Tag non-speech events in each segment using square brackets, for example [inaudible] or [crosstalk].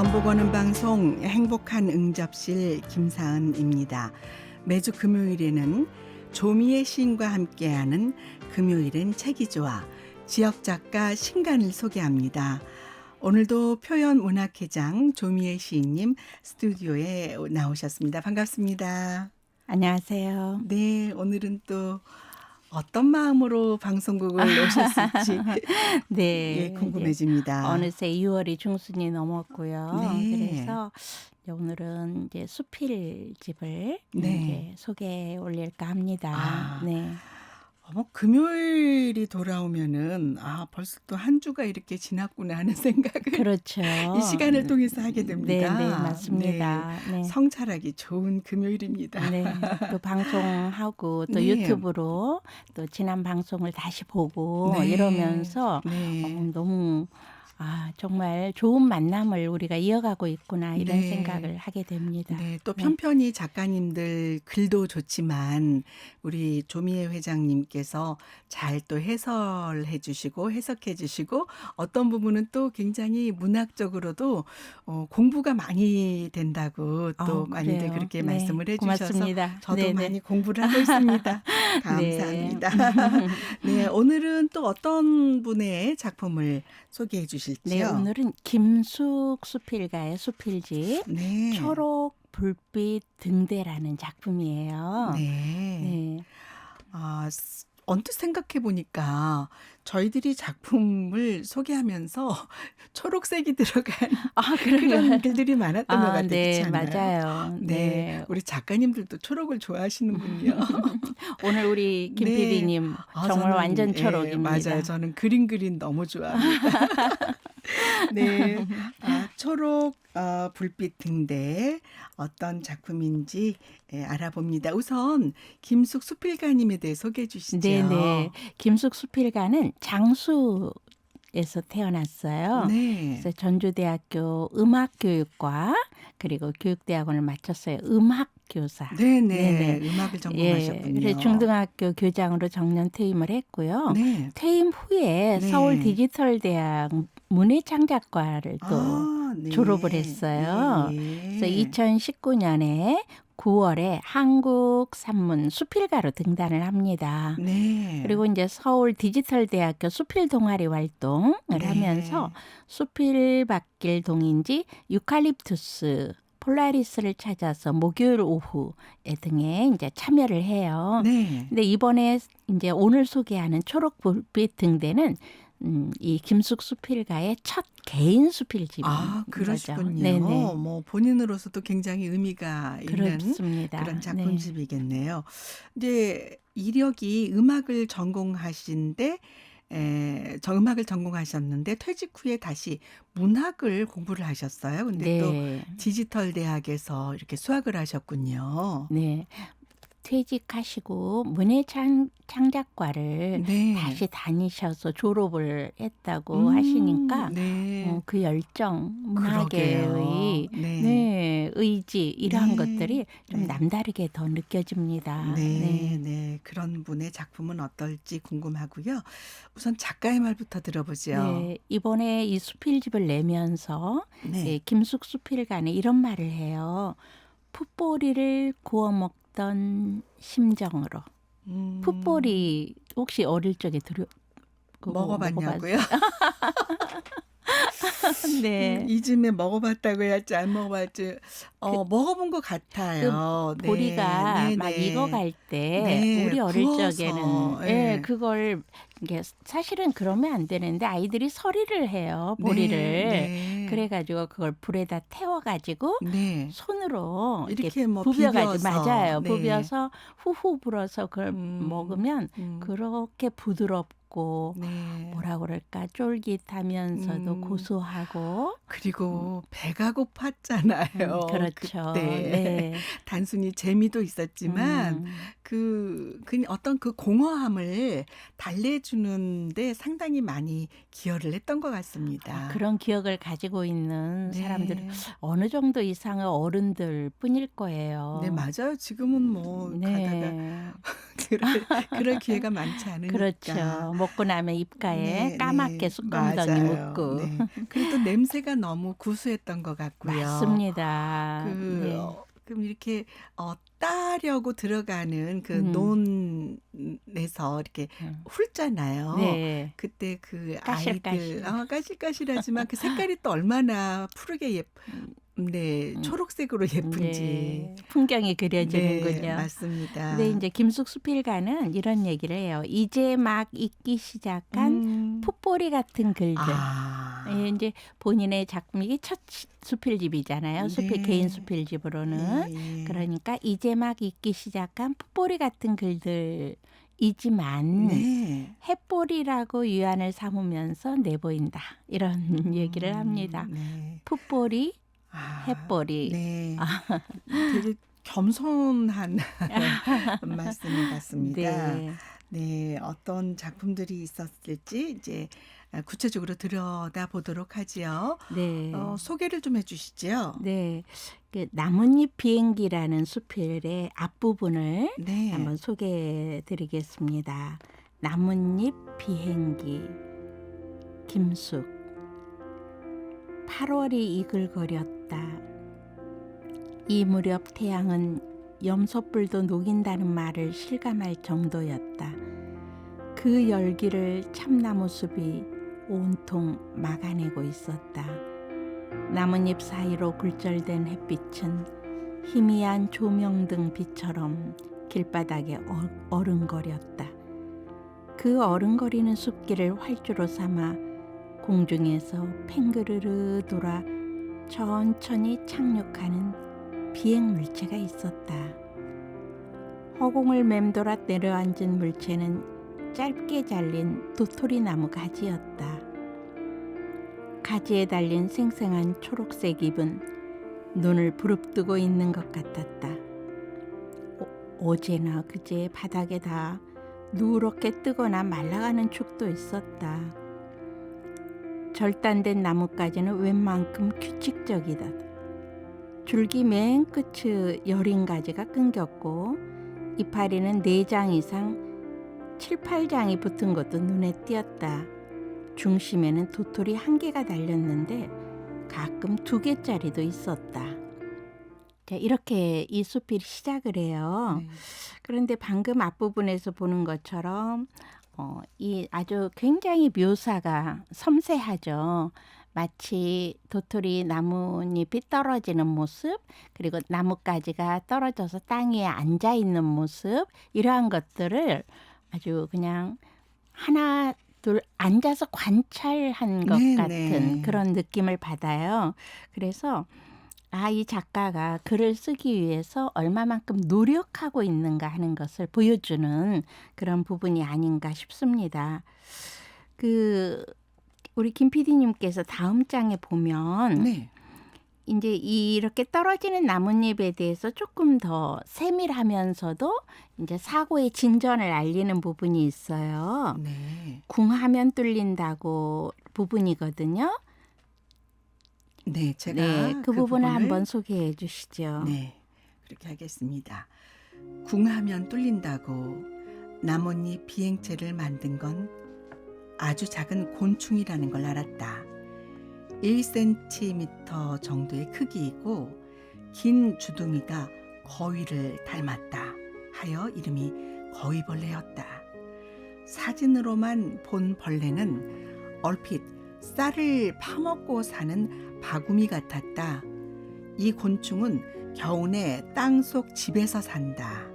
전복 오는 방송 행복한 응접실 김사은입니다. 매주 금요일에는 조미의 시인과 함께하는 금요일엔 책이 좋아 지역 작가 신간을 소개합니다. 오늘도 표현 문학회장 조미의 시인님 스튜디오에 나오셨습니다. 반갑습니다. 안녕하세요. 네, 오늘은 또 어떤 마음으로 방송국을 [laughs] 오셨을지 [laughs] 네. 예, 궁금해집니다. 이제 어느새 2월이 중순이 넘었고요. 네. 그래서 이제 오늘은 이제 수필 집을 네. 이제 소개해 올릴까 합니다. 아. 네. 어머 금요일이 돌아오면은 아 벌써 또한 주가 이렇게 지났구나 하는 [laughs] 생각을 그렇죠. 이 시간을 통해서 하게 됩니다. 네, 네, 맞습니다. 네, 네. 성찰하기 좋은 금요일입니다. 네, 또 [laughs] 방송하고 또 네. 유튜브로 또 지난 방송을 다시 보고 네. 이러면서 네. 어, 너무 아 정말 좋은 만남을 우리가 이어가고 있구나 이런 네. 생각을 하게 됩니다. 네, 또 편편히 작가님들 글도 좋지만 우리 조미애 회장님께서 잘 또 해설해 주시고 해석해 주시고 어떤 부분은 또 굉장히 문학적으로도 어, 공부가 많이 된다고 또 아우, 많이들. 그렇게 네, 말씀을 해 주셔서 고맙습니다. 저도 네네. 많이 공부를 하고 [laughs] 있습니다. 감사합니다. [laughs] 네, 오늘은 또 어떤 분의 작품을 소개해 네, 주실 지요? 오늘은 김숙 수필가의 수필집 네. 초록 불빛 등대라는 작품이에요. 네. 네. 아, 스- 언뜻 생각해 보니까 저희들이 작품을 소개하면서 [laughs] 초록색이 들어간 [laughs] 아, 그런? 글들이 많았던 것 아, 같아요. 네? 맞아요. 네. 네. 우리 작가님들도 초록을 좋아하시는군요. [laughs] 오늘 우리 김 네. PD님 아, 정말 저는, 완전 예, 초록입니다. 맞아요. 저는 그린 그린 너무 좋아합니다. [laughs] 네. [laughs] 아, 초록 어, 불빛 등대 어떤 작품인지 예, 알아봅니다. 우선 김숙 수필가님에 대해 소개해 주시죠. 네, 네. 김숙 수필가는 장수 에서 태어났어요. 네. 그래서 전주대학교 음악교육과 그리고 교육대학원을 마쳤어요. 음악 교사. 네네. 네네. 음악을 예, 전공하셨군요. 그래서 중등학교 교장으로 정년 퇴임을 했고요. 네. 퇴임 후에 네. 서울 디지털 대학 문예창작과를 또 아, 네. 졸업을 했어요. 예, 예. 그래서 2019년에 9월에 한국 산문 수필가로 등단을 합니다. 네. 그리고 이제 서울 디지털 대학교 수필 동아리 활동을 네. 하면서 수필 밭길 동인지 유칼립투스 폴라리스를 찾아서 목요일 오후에 등에 이제 참여를 해요. 네. 근데 이번에 이제 오늘 소개하는 초록 불빛 등대는 음, 이 김숙 수필가의 첫 개인 수필집인 아. 그러시군요. 네네. 뭐 본인으로서도 굉장히 의미가 있는 그렇습니다. 그런 네. 작품집이겠네요. 이제 이력이 음악을 전공하신데 에, 저 음악을 전공하셨는데 퇴직 후에 다시 문학을 공부를 하셨어요. 근데 또 네. 디지털 대학에서 이렇게 수학을 하셨군요. 네. 퇴직하시고 문예창 창작과를 네. 다시 다니셔서 졸업을 했다고 음, 하시니까 네. 어, 그 열정, 문학의 그러게요. 네. 네, 의지 이러한 네. 것들이 좀 네. 남다르게 더 느껴집니다. 네, 네, 그런 분의 작품은 어떨지 궁금하고요. 우선 작가의 말부터 들어보죠. 네, 이번에 이 수필집을 내면서 네. 네, 김숙 수필가는 이런 말을 해요. 풋보리를 구워 먹 던 심정으로. 음, 풋보리 혹시 어릴 적에 들여 그거 먹어봤냐고요? 먹어봤- [laughs] 네. 음, 이즘에 먹어봤다고 해야지 안 먹어봤지. 어, 먹어본 것 같아요. 네, 보리가 네, 막 네. 익어갈 때 네, 우리 어릴 구워서, 적에는 예. 예, 그걸 이게 사실은 그러면 안 되는데 아이들이 서리를 해요 보리를 네, 네. 그래가지고 그걸 불에다 태워가지고 네. 손으로 이렇게 이렇게, 뭐 부벼가지고 비벼서, 맞아요 네. 부벼서 후후 불어서 그걸 음. 먹으면 음, 그렇게 부드럽고 네. 뭐라 그럴까 쫄깃하면서도 음. 고소하고 그리고 배가 고팠잖아요. 음, 그렇죠. 그때. 네. [laughs] 단순히 재미도 있었지만 음. 그, 그 어떤 그 공허함을 달래주는데 상당히 많이 기여를 했던 것 같습니다. 아, 그런 기억을 가지고 있는 네. 사람들은 어느 정도 이상의 어른들 뿐일 거예요. 네, 맞아요. 지금은 뭐 가다가 네. [laughs] 그럴, 그럴 기회가 많지 않으니까. 그렇죠. 먹고 나면 입가에 네, 까맣게 네. 쑥엉덩이 맞아요. 묻고. 네. 그리고 또 냄새가 너무 구수했던 것 같고요. 맞습니다. 그 네. 어, 그럼 이렇게 어, 따려고 들어가는 그 음. 논에서 이렇게 음. 훑잖아요. 네. 그때 그 까실까실. 아이들 어, 까실까실하지만 그 색깔이 또 얼마나 푸르게 예, 네 음. 초록색으로 예쁜지. 네. 풍경이 그려지는군요. 네, 맞습니다. 근데 이제 김숙 수 필가는 이런 얘기를 해요. 이제 막 읽기 시작한 음. 풋보리 같은 글들. 아. 예, 이제 본인의 작품 이게 첫 시- 수필집이잖아요. 수필 네. 개인 수필집으로는 예, 예. 그러니까 이제 막 읽기 시작한 풋보리 같은 글들 이지만 네. 햇보리라고 유안을 삼으면서 내보인다 이런 얘기를 합니다. 음, 네. 풋보리, 아, 햇보리. 네. 되게 겸손한 [laughs] 말씀을 같습니다. 네. 네, 어떤 작품들이 있었을지 이제 구체적으로 들여다 보도록 하지요. 네. 어, 소개를 좀 해주시죠. 네. 그 나뭇잎 비행기라는 수필의 앞부분을 네. 한번 소개해 드리겠습니다. 나뭇잎 비행기 김숙 8월이 이글거렸다. 이 무렵 태양은 염소뿔도 녹인다는 말을 실감할 정도였다. 그 열기를 참나무 숲이 온통 막아내고 있었다. 나뭇잎 사이로 굴절된 햇빛은 희미한 조명등 빛처럼 길바닥에 어- 어른거렸다. 그 어른거리는 숲길을 활주로 삼아 공중에서 팽그르르 돌아 천천히 착륙하는 비행 물체가 있었다. 허공을 맴돌아 내려앉은 물체는 짧게 잘린 도토리 나무 가지였다. 가지에 달린 생생한 초록색 잎은 눈을 부릅뜨고 있는 것 같았다. 어, 제나 그제 바닥에 다 누렇게 뜨거나 말라가는 축도 있었다. 절단된 나뭇가지는 웬만큼 규칙적이다. 줄기 맨 끝의 여린 가지가 끊겼고 이파리는 네장 이상 7, 8장이 붙은 것도 눈에 띄었다. 중심에는 도토리 한 개가 달렸는데 가끔 두 개짜리도 있었다. 자, 이렇게 이 수필이 시작을 해요. 네. 그런데 방금 앞부분에서 보는 것처럼 어, 이 아주 굉장히 묘사가 섬세하죠. 마치 도토리 나뭇잎이 떨어지는 모습, 그리고 나뭇가지가 떨어져서 땅 위에 앉아 있는 모습, 이러한 것들을 아주 그냥 하나, 둘 앉아서 관찰한 것 네, 같은 네. 그런 느낌을 받아요. 그래서 아, 이 작가가 글을 쓰기 위해서 얼마만큼 노력하고 있는가 하는 것을 보여주는 그런 부분이 아닌가 싶습니다. 그 우리 김 PD님께서 다음 장에 보면 네. 이제 이렇게 떨어지는 나뭇잎에 대해서 조금 더 세밀하면서도 이제 사고의 진전을 알리는 부분이 있어요. 네. 궁하면 뚫린다고 부분이거든요. 네, 제가 네, 그, 부분을 한번 소개해 주시죠. 네, 그렇게 하겠습니다. 궁하면 뚫린다고 나뭇잎 비행체를 만든 건 아주 작은 곤충이라는 걸 알았다. 1cm 정도의 크기이고 긴 주둥이가 거위를 닮았다 하여 이름이 거위벌레였다. 사진으로만 본 벌레는 얼핏 쌀을 파먹고 사는 바구미 같았다. 이 곤충은 겨우내 땅속 집에서 산다.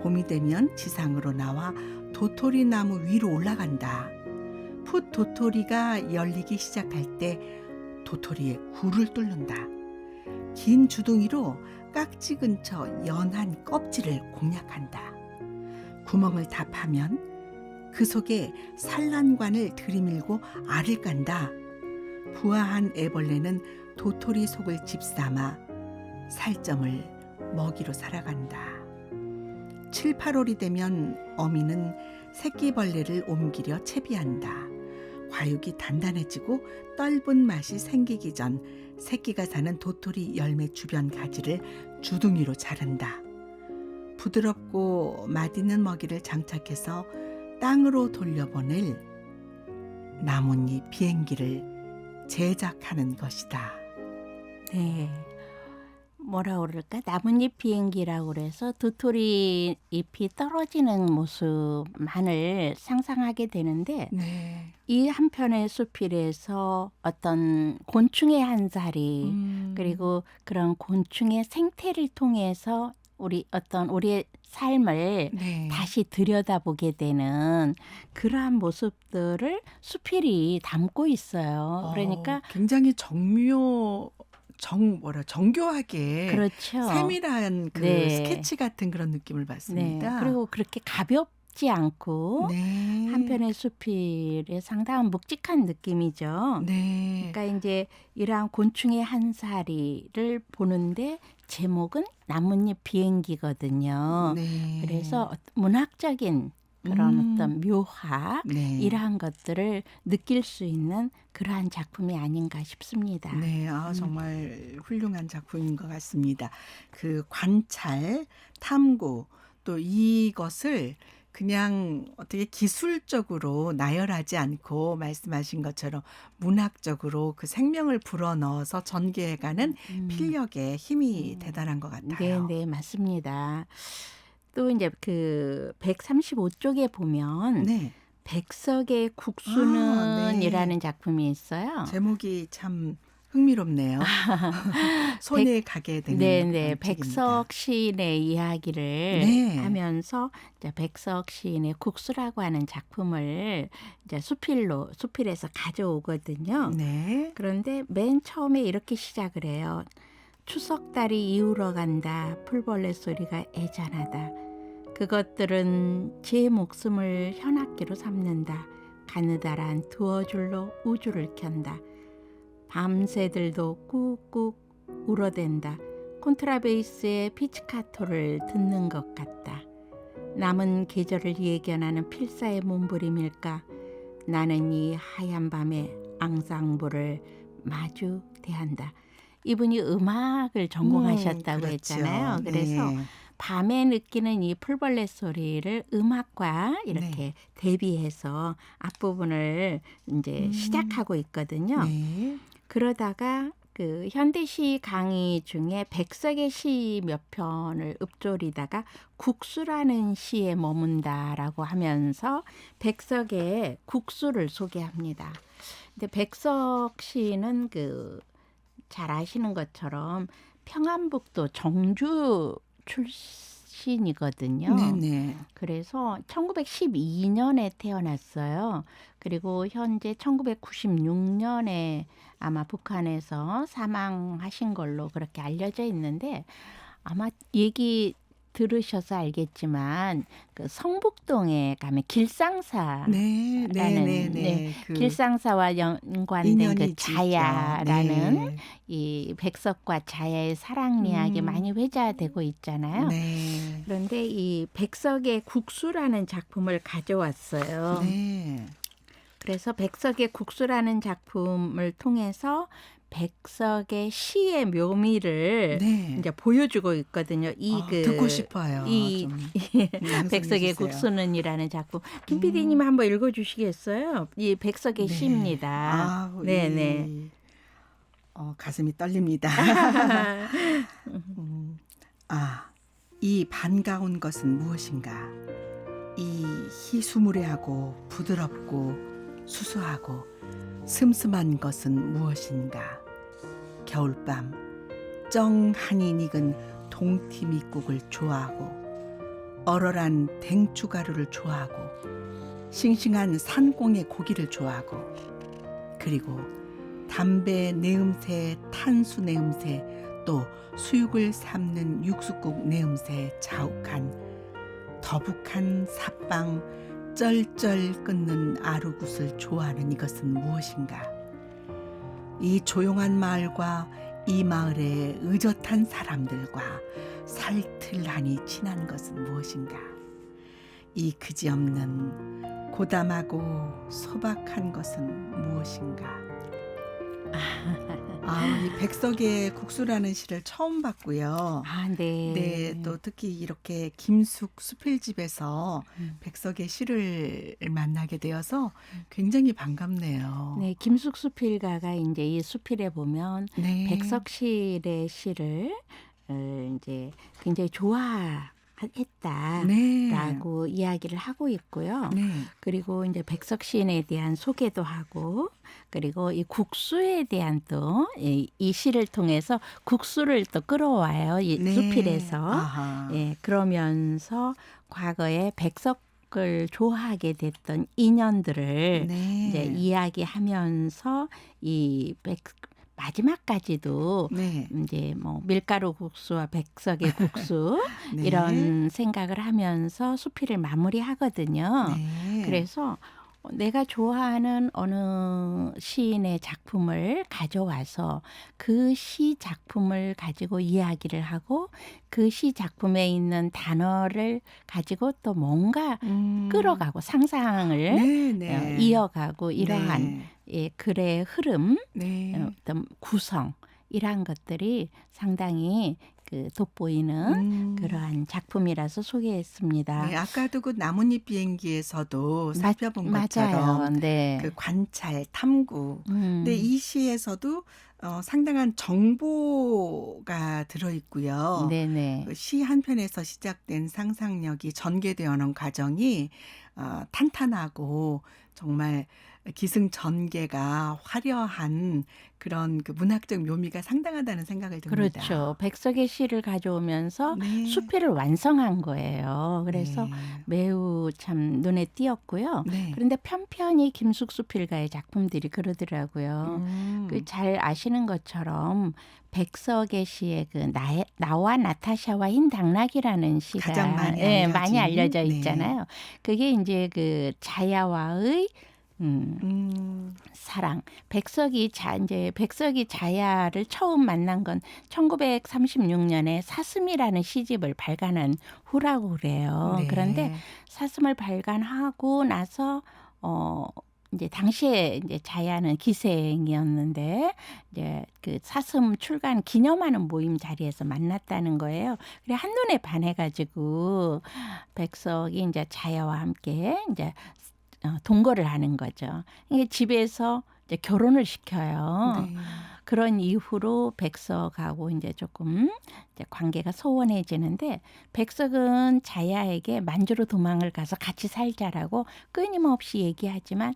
봄이 되면 지상으로 나와 도토리 나무 위로 올라간다. 풋 도토리가 열리기 시작할 때 도토리의 굴을 뚫는다. 긴 주둥이로 깍지 근처 연한 껍질을 공략한다. 구멍을 다 파면 그 속에 산란관을 들이밀고 알을 깐다. 부화한 애벌레는 도토리 속을 집삼아 살점을 먹이로 살아간다. 7, 8월이 되면 어미는 새끼벌레를 옮기려 채비한다. 과육이 단단해지고 떫은 맛이 생기기 전 새끼가 사는 도토리 열매 주변 가지를 주둥이로 자른다. 부드럽고 맛있는 먹이를 장착해서 땅으로 돌려보낼 나뭇잎 비행기를 제작하는 것이다. 네. 뭐라 그럴까? 나뭇잎 비행기라고 그래서 도토리 잎이 떨어지는 모습만을 상상하게 되는데 네. 이 한편의 수필에서 어떤 곤충의 한 살이 음. 그리고 그런 곤충의 생태를 통해서 우리 어떤 우리의 삶을 네. 다시 들여다보게 되는 그러한 모습들을 수필이 담고 있어요. 그러니까 어, 굉장히 정묘 정 뭐라 정교하게 그렇죠. 세밀한 그 네. 스케치 같은 그런 느낌을 네. 받습니다. 그리고 그렇게 가볍 지 않고 네. 한편의 수필에 상당한 묵직한 느낌이죠. 네. 그러니까 이제 이러한 곤충의 한 사리를 보는데 제목은 나뭇잎 비행기거든요. 네. 그래서 문학적인 그런 음. 어떤 묘화 네. 이러한 것들을 느낄 수 있는 그러한 작품이 아닌가 싶습니다. 네, 아, 음. 정말 훌륭한 작품인 것 같습니다. 그 관찰, 탐구, 또 이것을 그냥 어떻게 기술적으로 나열하지 않고 말씀하신 것처럼 문학적으로 그 생명을 불어넣어서 전개해가는 음. 필력의 힘이 음. 대단한 것 네, 같아요. 네, 맞습니다. 또 이제 그 135쪽에 보면 네, 백석의 국수는이라는 네. 작품이 있어요. 제목이 참 흥미롭네요. [laughs] 손에 가게 되는 네, 그런 네. 백석 시인의 이야기를 네. 하면서 이제 백석 시인의 국수라고 하는 작품을 이제 수필로 수필에서 가져오거든요. 네, 그런데 맨 처음에 이렇게 시작을 해요. 추석달이 이우러 간다. 풀벌레 소리가 애잔하다. 그것들은 제 목숨을 현악기로 삼는다. 가느다란 두어 줄로 우주를 켠다. 밤새들도 꾹꾹 울어댄다. 콘트라베이스의 피치카토를 듣는 것 같다. 남은 계절을 예견하는 필사의 몸부림일까? 나는 이 하얀 밤의 앙상블을 마주 대한다. 이분이 음악을 전공하셨다고 음, 그렇죠. 했잖아요. 그래서 네. 밤에 느끼는 이 풀벌레 소리를 음악과 이렇게 네. 대비해서 앞부분을 이제 음. 시작하고 있거든요. 네. 그러다가 그 현대시 강의 중에 백석의 시 몇 편을 읊조리다가 국수라는 시에 머문다라고 하면서 백석의 국수를 소개합니다. 근데 백석 시는 그 잘 아시는 것처럼 평안북도 정주 출신이거든요. 네네. 그래서 1912년에 태어났어요. 그리고 현재 1996년에 아마 북한에서 사망하신 걸로 그렇게 알려져 있는데 아마 얘기 들으셔서 알겠지만 그 성북동에 가면 길상사 네, 네, 라는, 네, 네. 네, 그 길상사와 연관된 그 자야라는 네. 이 백석과 자야의 사랑 이야기 음. 많이 회자되고 있잖아요. 네. 그런데 이 백석의 국수라는 작품을 가져왔어요. 네. 그래서 백석의 국수라는 작품을 통해서 백석의 시의 묘미를 네. 이제 보여주고 있거든요. 이 아, 그 듣고 싶어요. 이좀 [laughs] 백석의. 국수는이라는 작품. 김 PD님 한번 읽어주시겠어요? 이 백석의 네. 시입니다. 아, 네, 이- 네. 어, 가슴이 떨립니다. [laughs] 음, 아, 이 반가운 것은 무엇인가? 이 희수무례하고 부드럽고 수수하고 슴슴한 것은 무엇인가? 겨울밤 쩡하니 익은 동티 미국을 좋아하고 얼얼한 댕추가루를 좋아하고 싱싱한 산공의 고기를 좋아하고 그리고 담배 내음새, 탄수 내음새, 또 수육을 삶는 육수국 내음새에 자욱한 더북한 삽방 쩔쩔 끊는 아루굿을 좋아하는 이것은 무엇인가? 이 조용한 마을과 이 마을의 의젓한 사람들과 살틀하니 친한 것은 무엇인가? 이 그지없는 고담하고 소박한 것은 무엇인가? [laughs] 아, 이 백석의 국수라는 시를 처음 봤고요. 아, 네. 네, 또 특히 이렇게 김숙 수필집에서 음. 백석의 시를 만나게 되어서 굉장히 반갑네요. 네, 김숙 수 필가가 이제 이 수필에 보면 네. 백석실의 시를 어, 이제 굉장히 좋아 했다. 네. 라고 이야기를 하고 있고요. 네. 그리고 이제 백석 시인에 대한 소개도 하고 그리고 이 국수에 대한 또이 시를 통해서 국수를 또 끌어와요. 이 네. 수필에서. 아하. 예, 그러면서 과거에 백석 을 좋아하게 됐던 인연들을 네. 이제 이야기하면서 이 백, 마지막까지도 네. 이제 뭐 밀가루 국수와 백석의 [laughs] 국수 네. 이런 생각을 하면서 수필을 마무리하거든요. 네. 그래서 내가 좋아하는 어느 시인의 작품을 가져와서 그 시 작품을 가지고 이야기를 하고 그 시 작품에 있는 단어를 가지고 또 뭔가 음. 끌어가고 상상을 네, 어, 네. 이어가고 이러한 네. 예, 글의 흐름, 네. 어, 어떤 구성 이러한 것들이 상당히 그 돋보이는 음. 그러한 작품이라서 소개했습니다. 네, 아까도 그 나뭇잎 비행기에서도 맞- 살펴본 맞아요. 것처럼 네. 그 관찰, 탐구. 음. 근데 이 시에서도 어, 상당한 정보가 들어 있고요. 네네. 그 시한 편에서 시작된 상상력이 전개되어는 과정이 어, 탄탄하고 정말 기승전개가 화려한 그런 그 문학적 묘미가 상당하다는 생각을 듭니다. 그렇죠. 백석의 시를 가져오면서 네. 수필을 완성한 거예요. 그래서 네. 매우 참 눈에 띄었고요. 네. 그런데 편편히 김숙 수 필가의 작품들이 그러더라고요. 음. 그잘 아시는 것처럼 백석의 시의 그 나, 나와 나타샤와 흰 당나귀라는 시가 가장 많이 예, 알려진, 많이 알려져 네. 있잖아요. 그게 이제 그 자야와의 음, 음. 사랑. 백석이 자 이제 백석이 자야를 처음 만난 건 1936년에 사슴이라는 시집을 발간한 후라고 그래요. 네. 그런데 사슴을 발간하고 나서 어 이제 당시에 이제 자야는 기생이었는데 이제 그 사슴 출간 기념하는 모임 자리에서 만났다는 거예요. 그래 한눈에 반해 가지고 백석이 이제 자야와 함께 이제 어, 동거를 하는 거죠. 이게 집에서 이제 결혼을 시켜요. 네. 그런 이후로 백석하고 이제 조금 이제 관계가 소원해지는데 백석은 자야에게 만주로 도망을 가서 같이 살자라고 끊임없이 얘기하지만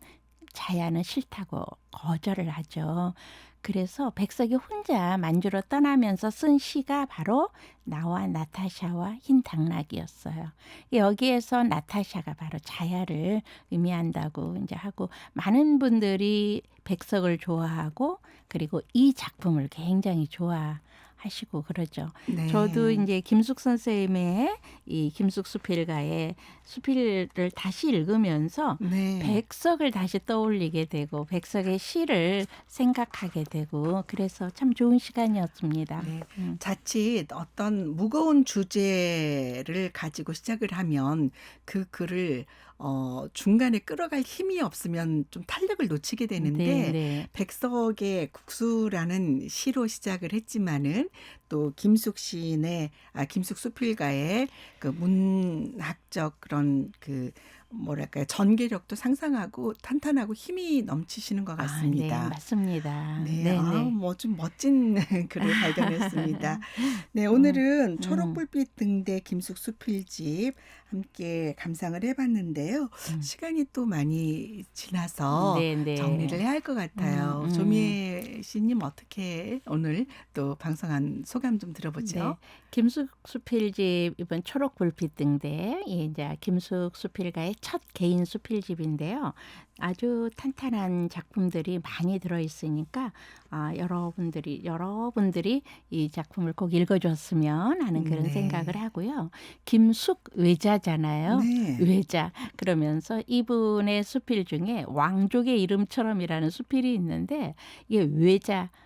자야는 싫다고 거절을 하죠. 그래서 백석이 혼자 만주로 떠나면서 쓴 시가 바로 나와 나타샤와 흰 당나귀였어요. 여기에서 나타샤가 바로 자야를 의미한다고 이제 하고 많은 분들이 백석을 좋아하고 그리고 이 작품을 굉장히 좋아 하시고 그러죠. 네. 저도 이제 김숙 선생님의 이 김숙 수필가의 수필을 다시 읽으면서 네. 백석을 다시 떠올리게 되고 백석의 시를 생각하게 되고 그래서 참 좋은 시간이었습니다. 네. 음. 자칫 어떤 무거운 주제를 가지고 시작을 하면 그 글을 어, 중간에 끌어갈 힘이 없으면 좀 탄력을 놓치게 되는데 네, 네. 백석의 국수라는 시로 시작을 했지만은 또 김숙 시인의 아 김숙 수필가의 그 문학적 그런 그 뭐랄까요 전개력도 상상하고 탄탄하고 힘이 넘치시는 것 같습니다. 아, 네, 맞습니다. 네, 네, 아, 네. 뭐좀 멋진 [laughs] 글을 발견했습니다. [laughs] 네, 오늘은 음. 초록불빛 등대 김숙 수 필집 함께 감상을 해봤는데요. 음. 시간이 또 많이 지나서 네, 네. 정리를 해야 할 것 같아요. 음, 음. 조미애 씨님 어떻게 오늘 또 방송한 소감 좀 들어보죠. 네. 김숙 수 필집 이번 초록 불빛 등대 예, 이제 김숙 수 필가의 첫 개인 수필집인데요. 아주 탄탄한 작품들이 많이 들어 있으니까 아, 여러분들이 여러분들이 이 작품을 꼭 읽어줬으면 하는 그런 네. 생각을 하고요. 김숙 외자잖아요. 네. 외자 그러면서 이분의 수필 중에 왕족의 이름처럼이라는 수필이 있는데 이게 외자 이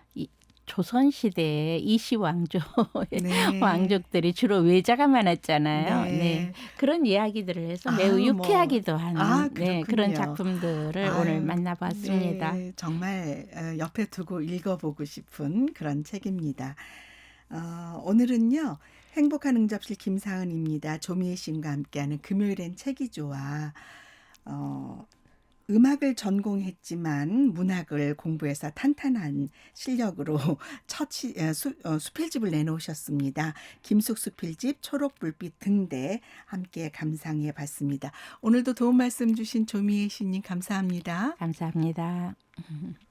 조선 시대에 이시 왕조 [laughs] 네. 왕족들이 주로 외자가 많았잖아요. 네. 네. 그런 이야기들을 해서 아, 매우 뭐. 유쾌하기도 하는 아, 네, 그런. 작품들을 아유, 오늘 만나봤습니다. 네, 정말 어, 옆에 두고 읽어보고 싶은 그런 책입니다. 어, 오늘은요 행복한 응접실 김사은입니다. 조미애 씨과 함께하는 금요일엔 책이 좋아. 어, 음악을 전공했지만 문학을 공부해서 탄탄한 실력으로 첫 시, 에, 수, 어, 수필집을 내놓으셨습니다. 김숙 수필집 초록 불빛 등대 함께 감상해 봤습니다. 오늘도 도움 말씀 주신 조미애 씨님 감사합니다. 감사합니다. [laughs]